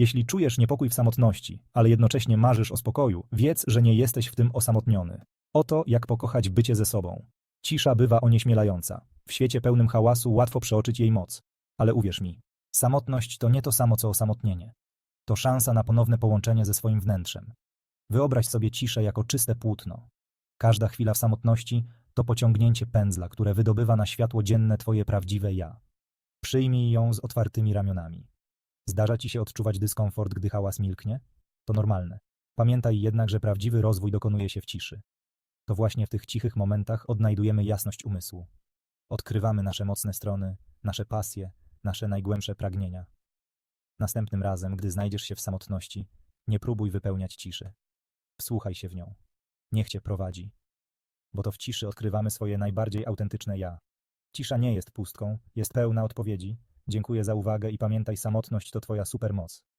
Jeśli czujesz niepokój w samotności, ale jednocześnie marzysz o spokoju, wiedz, że nie jesteś w tym osamotniony. Oto jak pokochać bycie ze sobą. Cisza bywa onieśmielająca. W świecie pełnym hałasu łatwo przeoczyć jej moc. Ale uwierz mi, samotność to nie to samo co osamotnienie. To szansa na ponowne połączenie ze swoim wnętrzem. Wyobraź sobie ciszę jako czyste płótno. Każda chwila w samotności to pociągnięcie pędzla, które wydobywa na światło dzienne twoje prawdziwe ja. Przyjmij ją z otwartymi ramionami. Zdarza ci się odczuwać dyskomfort, gdy hałas milknie? To normalne. Pamiętaj jednak, że prawdziwy rozwój dokonuje się w ciszy. To właśnie w tych cichych momentach odnajdujemy jasność umysłu. Odkrywamy nasze mocne strony, nasze pasje, nasze najgłębsze pragnienia. Następnym razem, gdy znajdziesz się w samotności, nie próbuj wypełniać ciszy. Wsłuchaj się w nią. Niech cię prowadzi. Bo to w ciszy odkrywamy swoje najbardziej autentyczne ja. Cisza nie jest pustką, jest pełna odpowiedzi. Dziękuję za uwagę i pamiętaj, samotność to twoja supermoc.